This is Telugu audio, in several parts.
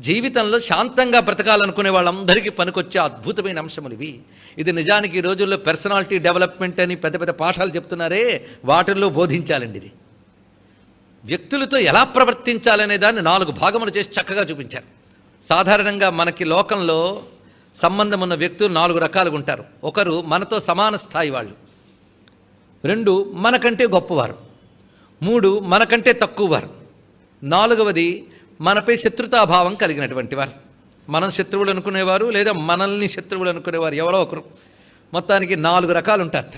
జీవితంలో శాంతంగా బ్రతకాలనుకునే వాళ్ళందరికీ పనికొచ్చే అద్భుతమైన అంశములు ఇవి. ఇది నిజానికి ఈ రోజుల్లో పర్సనాలిటీ డెవలప్మెంట్ అని పెద్ద పెద్ద పాఠాలు చెప్తున్నారే వాటిల్లో బోధించాలండి ఇది. వ్యక్తులతో ఎలా ప్రవర్తించాలనే దాన్ని నాలుగు భాగములు చేసి చక్కగా చూపించారు. సాధారణంగా మనకి లోకంలో సంబంధం ఉన్న వ్యక్తులు నాలుగు రకాలుగా ఉంటారు. ఒకరు మనతో సమాన స్థాయి వాళ్ళు. రెండు మనకంటే గొప్పవారు. మూడు మనకంటే తక్కువవారు. నాలుగవది మనపై శత్రుతాభావం కలిగినటువంటి వారు. మనం శత్రువులు అనుకునేవారు లేదా మనల్ని శత్రువులు అనుకునేవారు ఎవరో ఒకరు. మొత్తానికి నాలుగు రకాలు ఉంటారట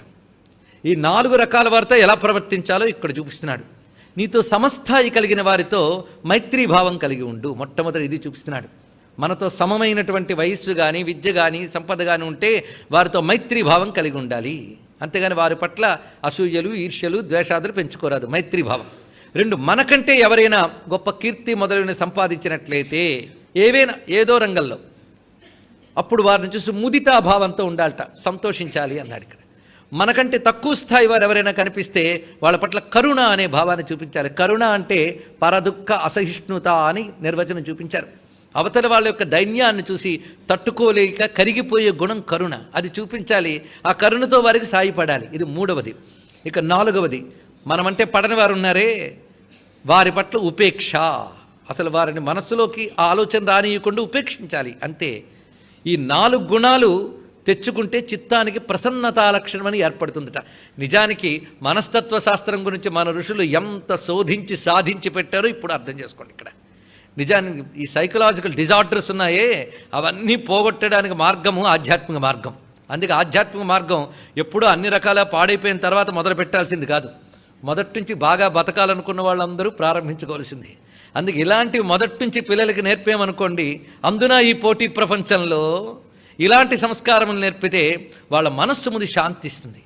ఈ నాలుగు రకాల వారితో ఎలా ప్రవర్తించాలో ఇక్కడ చూపిస్తున్నాడు. నీతో సమస్థాయి కలిగిన వారితో మైత్రీ భావం కలిగి ఉండు. మొట్టమొదటి ఇది చూపిస్తున్నాడు. మనతో సమమైనటువంటి వయస్సు కానీ విద్య కానీ సంపద కానీ ఉంటే వారితో మైత్రీ భావం కలిగి ఉండాలి. అంతేగాని వారి పట్ల అసూయలు ఈర్ష్యలు ద్వేషాదులు పెంచుకోరాదు. మైత్రీభావం. రెండు మనకంటే ఎవరైనా గొప్ప కీర్తి మొదలైన సంపాదించినట్లయితే ఏవైనా ఏదో రంగంలో. అప్పుడు వారిని చూసి ముదితాభావంతో ఉండాలట సంతోషించాలి అన్నాడు ఇక్కడ. మనకంటే తక్కువ స్థాయి వారు ఎవరైనా కనిపిస్తే వాళ్ళ పట్ల కరుణ అనే భావాన్ని చూపించాలి. కరుణ అంటే పరదుఃఖ అసహిష్ణుత అని నిర్వచనం చూపించారు. అవతల వాళ్ళ యొక్క దైన్యాన్ని చూసి తట్టుకోలేక కరిగిపోయే గుణం కరుణ. అది చూపించాలి. ఆ కరుణతో వారికి సాయపడాలి. ఇది మూడవది. ఇక నాలుగవది. మనమంటే పడని వారు ఉన్నారే వారి పట్ల ఉపేక్ష. అసలు వారిని మనస్సులోకి ఆలోచన రానియకుండా ఉపేక్షించాలి. అంతే. ఈ నాలుగు గుణాలు తెచ్చుకుంటే చిత్తానికి ప్రసన్నతా లక్షణమని ఏర్పడుతుందట. నిజానికి మనస్తత్వ శాస్త్రం గురించి మన ఋషులు ఎంత శోధించి సాధించి పెట్టారో ఇప్పుడు అర్థం చేసుకోండి ఇక్కడ. నిజానికి ఈ సైకలాజికల్ డిజార్డర్స్ ఉన్నాయే. అవన్నీ పోగొట్టడానికి మార్గము ఆధ్యాత్మిక మార్గం. అందుకే ఆధ్యాత్మిక మార్గం ఎప్పుడూ అన్ని రకాల పాడైపోయిన తర్వాత మొదలు పెట్టాల్సింది కాదు. మొదటి నుంచి బాగా బతకాలనుకున్న వాళ్ళందరూ ప్రారంభించుకోవాల్సింది. అందుకే ఇలాంటివి మొదటి నుంచి పిల్లలకి నేర్పేమనుకోండి అందున ఈ పోటీ ప్రపంచంలో? ఇలాంటి సంస్కారములు నేర్పితే వాళ్ళ మనస్సు ముందు శాంతిస్తుంది